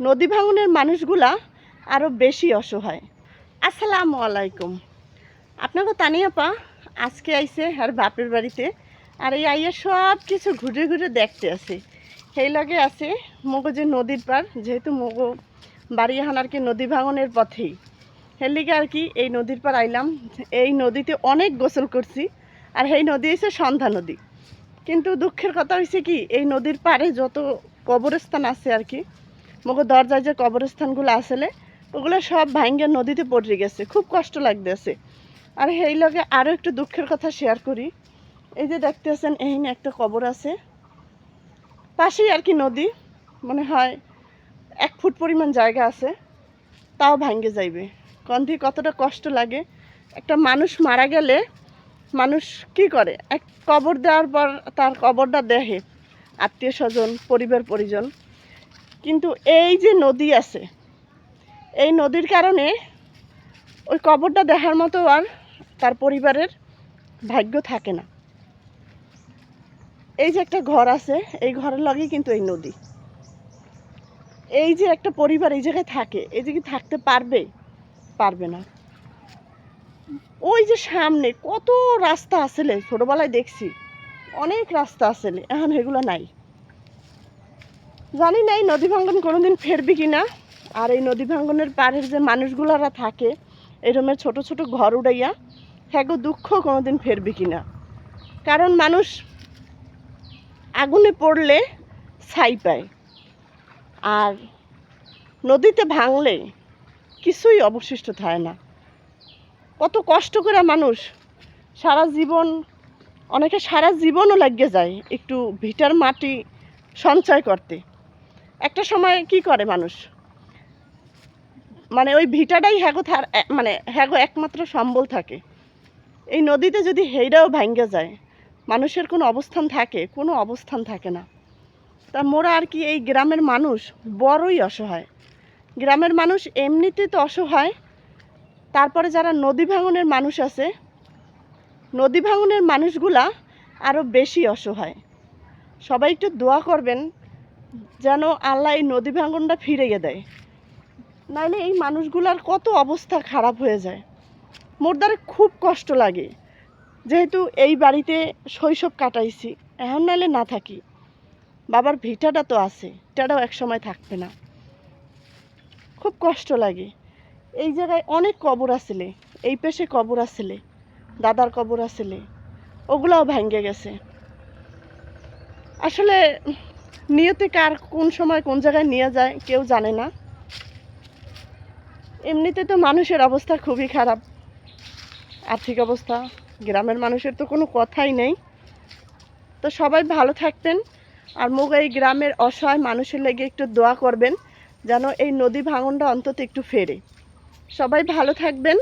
নদী ভাঙনের মানুষগুলা আরও বেশি অসহায়। আসসালামু আলাইকুম। আপনাকে তানিয়াপা, আজকে আইছে আর বাপের বাড়িতে। আর এই আইয়া সব কিছু ঘুরে ঘুরে দেখতে আছে। সেই লগে আছে মগো যে নদীর পার, যেহেতু মগো বাড়ি আর কি নদী ভাঙনের পথেই। হেলিকে আর কি এই নদীর পার আইলাম। এই নদীতে অনেক গোসল করছি আর এই নদী হচ্ছে সন্ধ্যা নদী। কিন্তু দুঃখের কথা হয়েছে কি, এই নদীর পাড়ে যত কবরস্থান আছে আর কি মগো দরজায় যে কবরস্থানগুলো আসলে, ওগুলো সব ভাঙ্গে নদীতে পড়ে গেছে। খুব কষ্ট লাগতেছে। আর এই লগে আরও একটু দুঃখের কথা শেয়ার করি। এই যে দেখতেছেন এইখানে একটা কবর আছে। পাশেই আর কি নদী। মনে হয় এক ফুট পরিমাণ জায়গা আছে। তাও ভাঙ্গে যাইবে। কন্ধি কতটা কষ্ট লাগে। একটা মানুষ মারা গেলে মানুষ কি করে? এক কবর দেওয়ার পর তার কবরটা দেখে। আত্মীয় স্বজন, পরিবার, পরিজন। কিন্তু এই যে নদী আছে, এই নদীর কারণে ওই কবরটা দেখার মতো আর তার পরিবারের ভাগ্য থাকে না। এই যে একটা ঘর আছে, এই ঘরের লগেই কিন্তু এই নদী। এই যে একটা পরিবার এই জায়গায় থাকে, এই যে কি থাকতে পারবে পারবে না। ওই যে সামনে কত রাস্তা আসলে ছোটবেলায় দেখছি, অনেক রাস্তা আসলে এখন এগুলো নাই। জানি না, এই নদী ভাঙ্গন কোনোদিন ফেরবি কি না আর এই নদী ভাঙ্গনের পাড়ের যে মানুষগুলারা থাকে এরমের ছোট ছোট ঘর উড়াইয়া হ্যাঁ গো দুঃখ কোনোদিন ফেরবি কি না কারণ মানুষ আগুনে পড়লে ছাই পায়। আর নদীতে ভাঙলে কিছুই অবশিষ্ট থাকে না। কত কষ্ট করে মানুষ সারা জীবন, অনেকে সারা জীবনও লাগিয়ে যায় একটু ভিটার মাটি সঞ্চয় করতে। একটা সময় কি করে মানুষ? মানে ওই ভিটাটাই হ্যাগো মানে হ্যাগো একমাত্র সম্বল থাকে। এই নদীতে যদি হেইরাও ভাঙ্গে যায়, মানুষের কোনো অবস্থান থাকে, কোনো অবস্থান থাকে না। তা মোরা আর কি এই গ্রামের মানুষ বড়ই অসহায়। গ্রামের মানুষ এমনিতে তো অসহায়, তারপরে যারা নদী ভাঙনের মানুষ আছে, নদী ভাঙনের মানুষগুলা আরও বেশি অসহায়। সবাই একটু দোয়া করবেন যেন আল্লাহ এই নদী ভাঙনটা ফিরিয়ে দেয়। নাইলে এই মানুষগুলার কত অবস্থা খারাপ হয়ে যায়। মোর দ্বারা খুব কষ্ট লাগে। যেহেতু এই বাড়িতে শৈশব কাটাইছি, এখন নাইলে না থাকি। বাবার ভিটাটা তো আছে এটাটাও এক সময় থাকবে না। খুব কষ্ট লাগে। এই জায়গায় অনেক কবর আসলে, এই পেশে কবর আসলে, দাদার কবর আসলে, ওগুলাও ভেঙে গেছে। আসলে নিয়তে কার কোন সময় কোন জায়গায় নিয়ে যায় কেউ জানে না। এমনিতে তো মানুষের অবস্থা খুবই খারাপ। আর্থিক অবস্থা, গ্রামের মানুষের তো কোনো কথাই নেই। তো সবাই ভালো থাকতেন আর মুগ এই গ্রামের অসহায় মানুষের লেগে একটু দোয়া করবেন যেন এই নদী ভাঙনটা অন্তত একটু ফেরে। সবাই ভালো থাকবেন।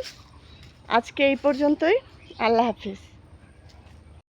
আজকে এই পর্যন্তই। আল্লাহ হাফিজ।